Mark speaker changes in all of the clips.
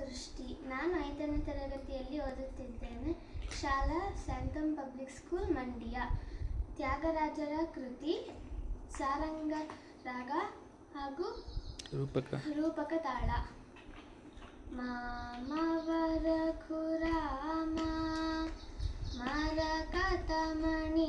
Speaker 1: ದೃಷ್ಟಿ. ನಾನು ಐದನೇ ತರಗತಿಯಲ್ಲಿ ಓದುತ್ತಿದ್ದೇನೆ. ಶಾಲಾ ಸ್ಯಾಂತಮ್ ಪಬ್ಲಿಕ್ ಸ್ಕೂಲ್ ಮಂಡ್ಯ. ತ್ಯಾಗರಾಜರ ಕೃತಿ ಸಾರಂಗ ರಾಗ ಹಾಗೂ
Speaker 2: ರೂಪಕ.
Speaker 1: ರೂಪಕ ತಾಳ. ಮಾಮವರ ಖುರಾಮ ಮರಕತ ಮಣಿ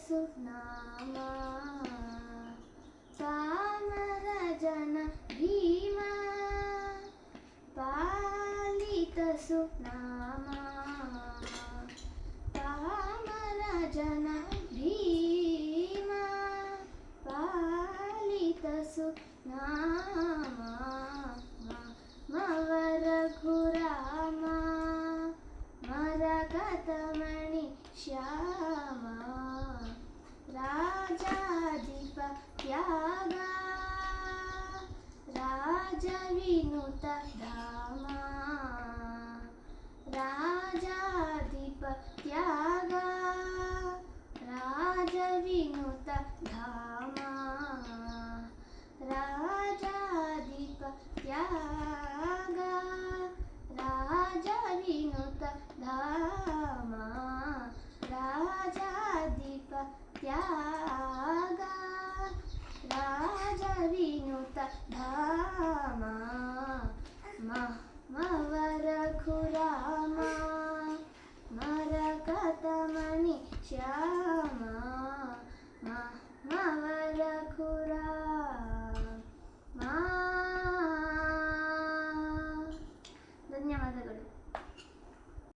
Speaker 1: సునామా పామర జన భీమా పాలిత సునామా పామర జన భీమా పాలిత సునామా మవర ఘురామా మరగతమణి శ్యామా రాజా వినుత రామా రాజాధిపత్యాగా రాజ వినుత ధామా రాజాధిపత్యాగా రాజ వినుత ధామా రాజాధిపత్యాగా వినుత ధామా మవ రఘురామా మరకతమణి శ్యామా మవ రఘురా